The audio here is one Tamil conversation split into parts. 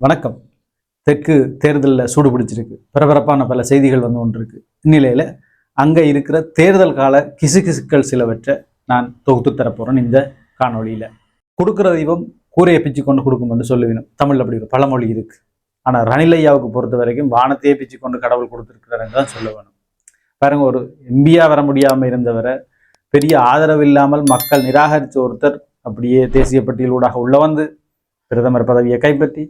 வணக்கம். தெற்கு தேர்தலில் சூடு பிடிச்சிருக்கு. பரபரப்பான பல செய்திகள் வந்து ஒன்று இருக்குது இந்நிலையில் அங்கே இருக்கிற தேர்தல் கால கிசுகிசுக்கள் சிலவற்றை நான் தொகுத்து தரப்போகிறேன் இந்த காணொளியில். கொடுக்குற தெய்வம் கூரையை பிச்சு கொண்டு கொடுக்கும்னு சொல்லுவேணும் தமிழில் அப்படி ஒரு பழமொழி இருக்கு. ஆனால் ரணிலையாவுக்கு பொறுத்த வரைக்கும் வானத்தையே பிச்சு கொண்டு கடவுள் கொடுத்துருக்கிறாருன்னு தான் சொல்ல வேணும். பாருங்க ஒரு எம்பியா வர முடியாமல் இருந்தவரை பெரிய ஆதரவு இல்லாமல் மக்கள் நிராகரித்த ஒருத்தர் அப்படியே தேசிய பட்டியலூடாக உள்ள வந்து பிரதமர் பதவியை கைப்பற்றி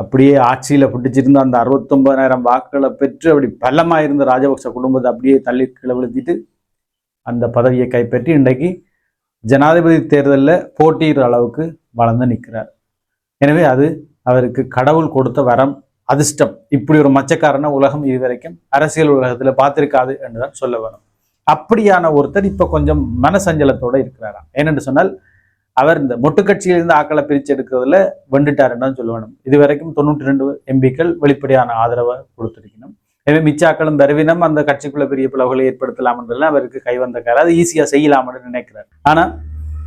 அப்படியே ஆட்சியில் பிடிச்சிருந்த அந்த அறுபத்தொன்பதாயிரம் வாக்குகளை பெற்று அப்படி பலமாக இருந்த ராஜபக்ச குடும்பத்தை அப்படியே தள்ளி கிளவழுத்திட்டு அந்த பதவியை கைப்பற்றி இன்றைக்கு ஜனாதிபதி தேர்தலில் போட்டியிடுற அளவுக்கு வளர்ந்து நிற்கிறார். எனவே அது அவருக்கு கடவுள் கொடுத்த வரம் அதிர்ஷ்டம். இப்படி ஒரு மச்சக்காரனை உலகம் இதுவரைக்கும் அரசியல் உலகத்தில் பார்த்திருக்காது என்றுதான் சொல்ல வேணும். அப்படியான ஒருத்தர் இப்போ கொஞ்சம் மனசஞ்சலத்தோடு இருக்கிறாராம். ஏனென்று சொன்னால் அவர் இந்த மொட்டு கட்சியிலிருந்து ஆக்களை பிரித்து எடுக்கிறதுல வெண்டுட்டாருன்னு சொல்ல வேணும் இதுவரைக்கும் தொண்ணூற்றி ரெண்டு எம்பிக்கள் வெளிப்படையான ஆதரவை கொடுத்துருக்கணும். எனவே மிச்ச ஆக்களும் தருவினம் அந்த கட்சிக்குள்ள பெரிய பிளவுகளை ஏற்படுத்தலாம் அவருக்கு கை வந்தக்காரு அது ஈஸியாக செய்யலாம்னு நினைக்கிறார். ஆனால்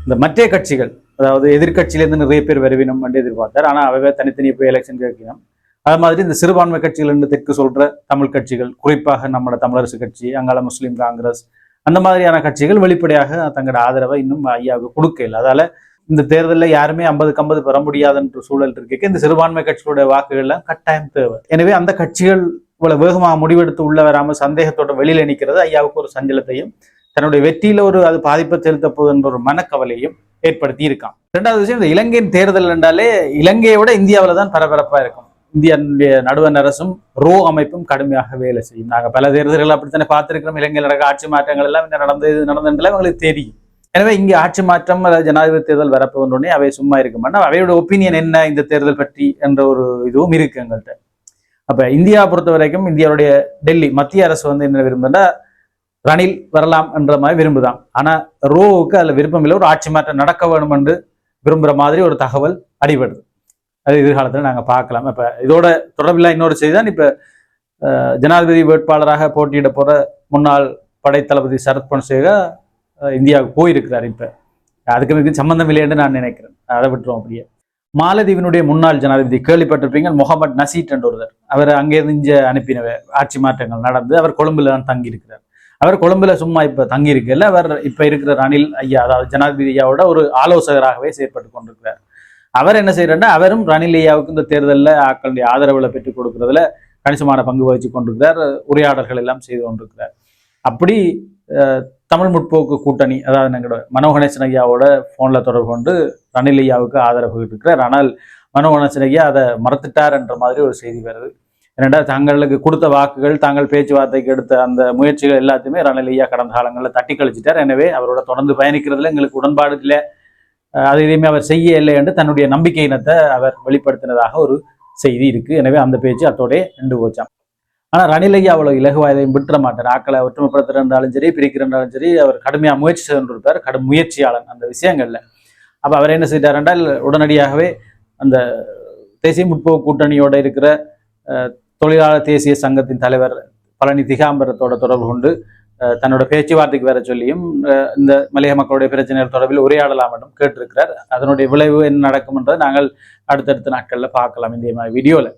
இந்த மற்ற கட்சிகள் அதாவது எதிர்கட்சியிலேருந்து நிறைய பேர் வருவினம் என்று எதிர்பார்த்தார். ஆனால் அவை தனித்தனி போய் எலெக்ஷன் கேட்கணும் அது மாதிரி இந்த சிறுபான்மை கட்சிகள் என்று தெற்கு சொல்ற தமிழ் கட்சிகள் குறிப்பாக நம்மளோட தமிழரசு கட்சி அங்காள முஸ்லீம் காங்கிரஸ் அந்த மாதிரியான கட்சிகள் வெளிப்படையாக தங்களோட ஆதரவை இன்னும் ஐயாவுக்கு கொடுக்கல. அதால இந்த தேர்தலில் யாருமே ஐம்பதுக்கு ஐம்பது பெற முடியாதுன்ற சூழல் இருக்க இந்த சிறுபான்மை கட்சிகளுடைய வாக்குகள்லாம் கட்டாயம் தேவை. எனவே அந்த கட்சிகள் இவ்வளவு வேகமாக முடிவெடுத்து உள்ள வராமல் சந்தேகத்தோட வெளியில நிற்கிறது ஐயாவுக்கு ஒரு சஞ்சலத்தையும் தன்னுடைய வெற்றியில ஒரு அது பாதிப்பை செலுத்த போகுதுன்ற ஒரு மனக்கவலையும் ஏற்படுத்தி இருக்கான். ரெண்டாவது விஷயம் இந்த இலங்கையின் தேர்தல் என்றாலே இலங்கையை விட இந்தியாவில் தான் பரபரப்பா இருக்கும். இந்தியனுடைய நடுவண் அரசும் ரோ அமைப்பும் கடுமையாக வேலை செய்யும். நாங்கள் பல தேர்தல்கள் அப்படித்தானே பார்த்திருக்கிறோம். இலங்கையில் நடக்க ஆட்சி மாற்றங்கள் எல்லாம் இந்த நடந்தது நடந்ததுல எங்களுக்கு தெரியும். எனவே இங்கே ஆட்சி மாற்றம் அதாவது ஜனாதிபதி தேர்தல் வரப்போன்றே அவை சும்மா இருக்க மாட்டோம் அவையோட ஒப்பீனியன் என்ன இந்த தேர்தல் பற்றி என்ற ஒரு இதுவும் இருக்கு எங்கள்கிட்ட. அப்ப இந்தியா பொறுத்த வரைக்கும் இந்தியாவுடைய டெல்லி மத்திய அரசு வந்து என்ன விரும்புன்னா ரணில் வரலாம் என்ற மாதிரி விரும்புதான். ஆனா ரோவுக்கு அதுல விருப்பம் இல்லை. ஒரு ஆட்சி மாற்றம் நடக்க வேணும் என்று விரும்புற மாதிரி ஒரு தகவல் அடிபடுது. அது எதிர்காலத்தில் நாங்கள் பார்க்கலாம். இப்போ இதோட தொடர்பில் இன்னொரு செய்தி தான் இப்போ ஜனாதிபதி வேட்பாளராக போட்டியிட போகிற முன்னாள் படைத்தளபதி சரத் பொன்சேகா இந்தியாவுக்கு போயிருக்கிறார் இப்போ. அதுக்கு மிக சம்மந்தம் இல்லைன்னு நான் நினைக்கிறேன். அதை விட்டுருவோம் அப்படியே. மாலத்தீவினுடைய முன்னாள் ஜனாதிபதி கேள்விப்பட்டிருப்பீங்க முகமது நசீட் என்ற ஒருவர். அவர் அங்கேருந்து இங்கே அனுப்பின ஆட்சி மாற்றங்கள் நடந்து அவர் கொழும்புல தான் தங்கியிருக்கிறார். அவர் கொழும்புல சும்மா இப்போ தங்கியிருக்கல அவர் இப்போ இருக்கிற ரணில் ஐயா அதாவது ஜனாதிபதி ஐயாவோட ஒரு ஆலோசகராகவே செயற்பட்டு கொண்டிருக்கிறார். அவர் என்ன செய்யறாருன்னா அவரும் ரணிலியாவுக்கு இந்த தேர்தலில் ஆக்களுடைய ஆதரவுகளை பெற்றுக் கொடுக்கறதுல கணிசமான பங்கு வகிச்சு கொண்டிருக்கிறார். உரையாடல்கள் எல்லாம் செய்து கொண்டிருக்கிறார். அப்படி தமிழ் முற்போக்கு கூட்டணி அதாவது எங்களோட மனோகணேசன் ஐயாவோட ஃபோனில் தொடர்பு கொண்டு ரணில் ஐயாவுக்கு ஆதரவு இருக்கிறார். ஆனால் மனோகணேசன் ஐயா அதை மறுத்துட்டார் என்ற மாதிரி ஒரு செய்தி வருது. ஏனென்றால் தங்களுக்கு கொடுத்த வாக்குகள் தாங்கள் பேச்சுவார்த்தைக்கு எடுத்த அந்த முயற்சிகள் எல்லாத்தையுமே ரணில் ஐயா கடந்த காலங்களில் தட்டி கழிச்சிட்டார் எனவே அவரோட தொடர்ந்து பயணிக்கிறதுல எங்களுக்கு உடன்பாடு இல்லை. அது எதையுமே அவர் செய்ய இல்லை என்று தன்னுடைய நம்பிக்கையினத்தை அவர் வெளிப்படுத்தினதாக ஒரு செய்தி இருக்கு. எனவே அந்த பேச்சு அத்தோடே ரெண்டு போச்சாம் ஆனால் ரணில் ஐயா அவ்வளவு எதையும் விட்டுற மாட்டார். ஆக்களை ஒற்றுமைப்படுத்துறாலும் சரி பிரிக்கிறன்றாலும் சரி அவர் கடுமையாக முயற்சி செய்திருப்பார் கடும் முயற்சியாளன் அந்த விஷயங்கள்ல. அப்போ அவர் என்ன செய்தார் என்றால் உடனடியாகவே அந்த தேசிய முற்போக்கு கூட்டணியோட இருக்கிற தொழிலாளர் தேசிய சங்கத்தின் தலைவர் பழனி திகாம்பரத்தோட தொடர்பு கொண்டு தன்னோட பேச்சுவார்த்தைக்கு வர சொல்லியும் இந்த மலைய மக்களுடைய பிரச்சனைகள் தொடர்பில் உரையாடலாம் என்றும் கேட்டிருக்கிறார். அதனுடைய விளைவு என்ன நடக்கும்ன்றதை நாங்கள் அடுத்தடுத்த நாட்களில் பார்க்கலாம் இந்த மாதிரி வீடியோவில்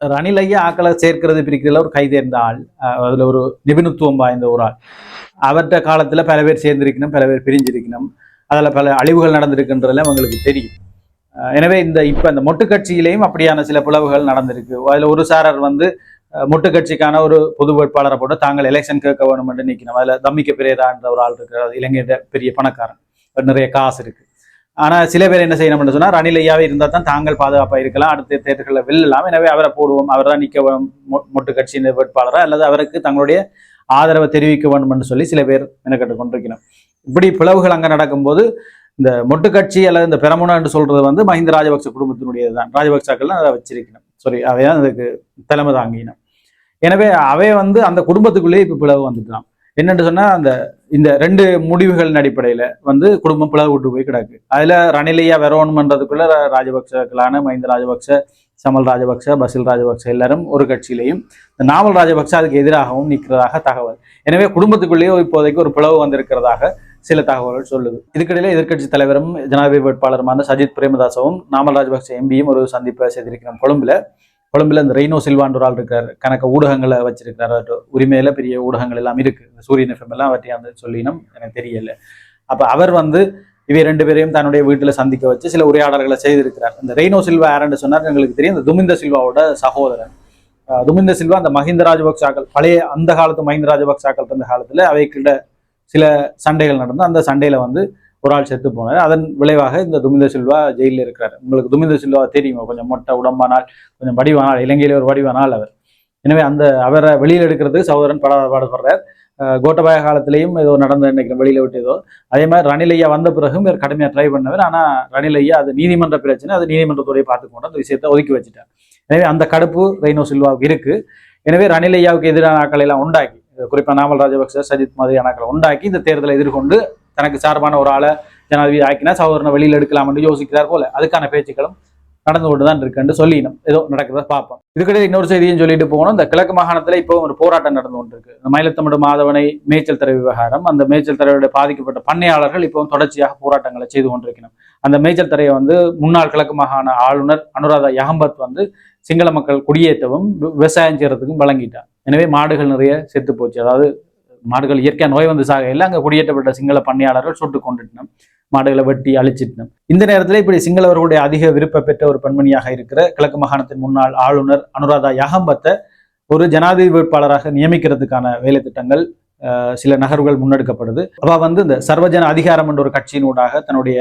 ரணில் ஐயா ஆக்களை சேர்க்கிறது பிரிக்கிறதுல ஒரு கைதேர்ந்த ஆள் அஹ், அதுல ஒரு நிபுணத்துவம் வாய்ந்த ஒரு ஆள். அவர்கிட்ட காலத்துல பல பேர் சேர்ந்திருக்கணும் பல பேர் பிரிஞ்சிருக்கணும். அதுல பல அழிவுகள் நடந்திருக்குன்றதுல அவங்களுக்கு தெரியும். எனவே இந்த இப்ப இந்த மொட்டு கட்சியிலையும் அப்படியான சில பிளவுகள் நடந்திருக்கு. அதுல ஒரு சாரர் வந்து முட்டு கட்சிக்கான ஒரு பொது வேட்பாளரை போட்டு தாங்கள் எலெக்ஷன் கேட்க வேணும் என்று நிற்கணும் அதில் தம்மிக்க பிரேரா என்ற ஒரு ஆள் இருக்கிறார். இலங்கையிட பெரிய பணக்காரன். அவர் நிறைய காசு இருக்கு. ஆனால் சில பேர் என்ன செய்யணும்னு சொன்னால் ரணில் ஐயாவே தான் தாங்கள் பாதுகாப்பாக இருக்கலாம். அடுத்த தேர்தல்களில் வெல்லலாம். எனவே அவரை போடுவோம். அவர் தான் நிற்க வேணும் மொட்டு கட்சியின் அல்லது அவருக்கு தங்களுடைய ஆதரவை தெரிவிக்க வேண்டும் என்று சொல்லி சில பேர் மெனக்கெட்டு கொண்டிருக்கணும் இப்படி பிளவுகள் அங்கே நடக்கும்போது இந்த மொட்டு கட்சி அல்லது இந்த பெரமுனா என்று சொல்றது வந்து மஹிந்த ராஜபக்ச குடும்பத்தினுடையது தான் ராஜபக்சாக்கள் அதை வச்சிருக்கணும் சாரி அதை தான் அதுக்கு தலைமை தாங்கினோம். எனவே அவை வந்து அந்த குடும்பத்துக்குள்ளேயே இப்போ பிளவு வந்துட்டான். என்னன்னு சொன்னா அந்த இந்த ரெண்டு முடிவுகளின் அடிப்படையில வந்து குடும்பம் பிளவு விட்டு போய் கிடக்கு. அதில் ரணிலையா வரணுமன்றதுக்குள்ள ராஜபக்சக்களான மஹிந்த ராஜபக்ச சமல் ராஜபக்ச பசில் ராஜபக்ச எல்லாரும் ஒரு கட்சியிலையும் இந்த நாமல் ராஜபக்ச அதுக்கு எதிராகவும் நிற்கிறதாக தகவல். எனவே குடும்பத்துக்குள்ளேயே இப்போதைக்கு ஒரு பிளவு வந்திருக்கிறதாக சில தகவல்கள் சொல்லுது. இதுக்கிடையில எதிர்க்கட்சி தலைவரும் ஜனாதிபதி வேட்பாளருமான சஜித் பிரேமதாசவும் நாமல் ராஜபக்ச எம்பியும் ஒரு சந்திப்பை செய்திருக்கிறோம் கொழும்புல. கொழும்புல இந்த ரெய்னோ சில்வான்ற ஒரு ஆள் இருக்கார். கணக்க ஊடகங்களை வச்சிருக்கிறார். உரிமையில பெரிய ஊடகங்கள் எல்லாம் இருக்கு. இந்த சூரியன் எஃப்எம் எல்லாம் அவற்றை அந்த சொல்லினம் எனக்கு தெரியல. அப்ப அவர் வந்து இவை ரெண்டு பேரையும் தன்னுடைய வீட்டில் சந்திக்க வச்சு சில உரையாடல்களை செய்திருக்கிறார். இந்த ரெய்னோ சில்வா யாருன்னு சொன்னார். எங்களுக்கு தெரியும். இந்த துமிந்த சில்வாவோட சகோதரன். துமிந்த சில்வா அந்த மஹிந்த ராஜபக்சாக்கள் பழைய அந்த காலத்து மஹிந்த ராஜபக்சாக்கள் இருந்த காலத்துல அவைக்கிட்ட சில சண்டைகள் நடந்து அந்த சண்டையில் வந்து ஒரு ஆள் செத்து போனார். அதன் விளைவாக இந்த துமிந்த சில்வா ஜெயிலில் இருக்கிறார். உங்களுக்கு துமிந்த சில்வா தெரியுமா? கொஞ்சம் மொட்டை உடம்பானால் கொஞ்சம் வடிவானால் இலங்கையிலே ஒரு வடிவானால் அவர். எனவே அந்த அவரை வெளியில் எடுக்கிறதுக்கு சகோதரன் பட பாடுபடுறார். கோட்டபாய காலத்திலையும் ஏதோ நடந்த நினைக்கிறேன் வெளியில் விட்டு ஏதோ அதே மாதிரி ரணிலையா வந்த பிறகும் இவர் கடுமையாக ட்ரை பண்ணவர். ஆனால் ரணிலையா அது நீதிமன்ற பிரச்சனை அது நீதிமன்றத்துடைய பார்த்துக்கொண்டு அந்த விஷயத்தை ஒதுக்கி வச்சுட்டார். எனவே அந்த கடுப்பு ரெய்னோ சில்வாவுக்கு இருக்குது எனவே ரணிலையாவுக்கு எதிரான ஆக்களை எல்லாம் உண்டாக்கி குறிப்பாக நாமல் ராஜபக்ச சஜித் மாதிரியான உண்டாக்கி இந்த தேர்தலை எதிர்கொண்டு தனக்கு சார்பான ஒரு ஆளை ஜனாதிபதி ஆக்கினா சகோதரனை வெளியில் எடுக்கலாம் என்று யோசிக்கிறார் போல. அதுக்கான பேச்சுக்களும் நடந்து கொண்டு தான் இருக்குன்னு சொல்லினோம். ஏதோ நடக்கிறத பார்ப்போம். இதுக்கிடையே இன்னொரு செய்தியும் சொல்லிட்டு போகணும். இந்த கிழக்கு மாகாணத்தில் இப்போ ஒரு போராட்டம் நடந்து கொண்டு இருக்கு இந்த மயிலத்தமிடு மாதவனை மேய்ச்சல் தர விவகாரம் அந்த மேய்ச்சல் தரையோட பாதிக்கப்பட்ட பண்ணையாளர்கள் இப்போ தொடர்ச்சியாக போராட்டங்களை செய்து கொண்டிருக்கணும். அந்த மேய்ச்சல் தரையை வந்து முன்னாள் கிழக்கு மாகாண ஆளுநர் அனுராதா யகம்பத் வந்து சிங்கள மக்கள் குடியேற்றவும் வி- விவசாயம் செய்யறதுக்கும் வழங்கிட்டான். எனவே மாடுகள் நிறைய செத்து போச்சு. அதாவது மாடுகள் இயற்கையா நோய் வந்து சாகையில் அங்கே குடியேற்றப்பட்ட சிங்கள பண்ணையாளர்கள் சுட்டு கொண்டுட்டணும். மாடுகளை வெட்டி அழிச்சிட்டணும். இந்த நேரத்தில் இப்படி சிங்களவர்களுடைய அதிக விருப்ப பெற்ற ஒரு பெண்மணியாக இருக்கிற கிழக்கு மாகாணத்தின் முன்னாள் ஆளுநர் அனுராதா யாகம்பத்தை ஒரு ஜனாதிபதி வேட்பாளராக நியமிக்கிறதுக்கான வேலை திட்டங்கள் சில நகர்வுகள் முன்னெடுக்கப்படுது. அவ வந்து இந்த சர்வஜன அதிகாரம் என்ற ஒரு கட்சியினூடாக தன்னுடைய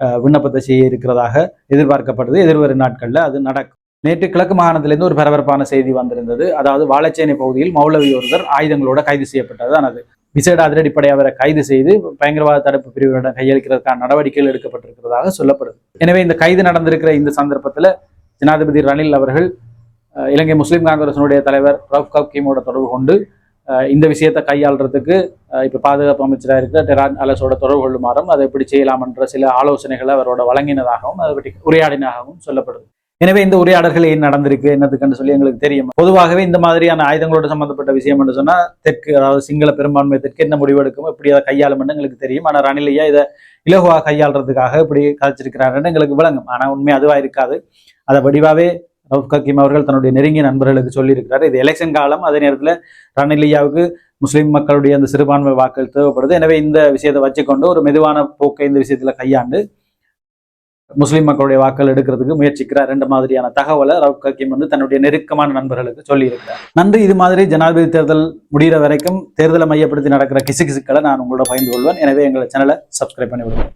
அஹ், விண்ணப்பத்தை செய்ய இருக்கிறதாக எதிர்பார்க்கப்படுது. எதிர்வரும் நாட்களில் அது நடக்கும். நேற்று கிழக்கு மாகாணத்திலிருந்து ஒரு பரபரப்பான செய்தி வந்திருந்தது. அதாவது வாழைச்சேனை பகுதியில் மௌலவி ஒருவர் ஆயுதங்களோட கைது செய்யப்பட்டதுதான் அது. விசேட அதிரடிப்படை அவரை கைது செய்து பயங்கரவாத தடுப்பு பிரிவினரிடம் கையளிக்கிறதுக்கான நடவடிக்கைகள் எடுக்கப்பட்டிருக்கிறதாக சொல்லப்படுது. எனவே இந்த கைது நடந்திருக்கிற இந்த சந்தர்ப்பத்தில் ஜனாதிபதி ரணில் அவர்கள் இலங்கை முஸ்லீம் காங்கிரசினுடைய தலைவர் ரவுப் கப்கீமோட தொடர்பு கொண்டு இந்த விஷயத்தை கையாளுறதுக்கு இப்போ பாதுகாப்பு அமைச்சராக இருக்கிற டெரான் அலசோட தொடர்பு கொள்ளுமாறும் அதை எப்படி செய்யலாம் என்ற சில ஆலோசனைகளை அவரோட வழங்கினதாகவும் அதை பற்றி உரையாடினதாகவும் சொல்லப்படுது. எனவே இந்த உரையாடல்கள் ஏன் நடந்திருக்கு என்னதுக்குன்னு சொல்லி எங்களுக்கு தெரியும். பொதுவாகவே இந்த மாதிரியான ஆயுதங்களோட சம்பந்தப்பட்ட விஷயம் என்று சொன்னா தெற்கு அதாவது சிங்கள பெரும்பான்மை தெற்கு என்ன முடிவெடுக்கும் இப்படி அதை கையாளும்னு எங்களுக்கு தெரியும். ஆனா ரணிலையா இதை இலகுவாக கையாளுறதுக்காக இப்படி கதைச்சிருக்கிறாருன்னு எங்களுக்கு விளங்கும். ஆனா உண்மை அதுவா இருக்காது. அதை வடிவாவே ரவுஃப் கக்கீம் அவர்கள் தன்னுடைய நெருங்கிய நண்பர்களுக்கு சொல்லியிருக்கிறாரு. இது எலெக்ஷன் காலம் அதே நேரத்தில் ரணிலியாவுக்கு முஸ்லீம் மக்களுடைய அந்த சிறுபான்மை வாக்கள் தேவைப்படுது. எனவே இந்த விஷயத்தை வச்சுக்கொண்டு ஒரு மெதுவான போக்கை இந்த விஷயத்துல கையாண்டு முஸ்லீம் மக்களுடைய வாக்கள் எடுக்கிறதுக்கு முயற்சிக்கிறார். ரெண்டு மாதிரியான தகவலை ரவுப் ஹக்கீம் வந்து தன்னுடைய நெருக்கமான நண்பர்களுக்கு சொல்லியிருக்கிறார். நன்றி இது மாதிரி ஜனாதிபதி தேர்தல் முடிகிற வரைக்கும் தேர்தலை மையப்படுத்தி நடக்கிற கிசுகிசுக்களை நான் உங்களோட பகிர்ந்து கொள்வேன். எனவே எங்களை சேனலை சப்ஸ்கிரைப் பண்ணி விடுவேன்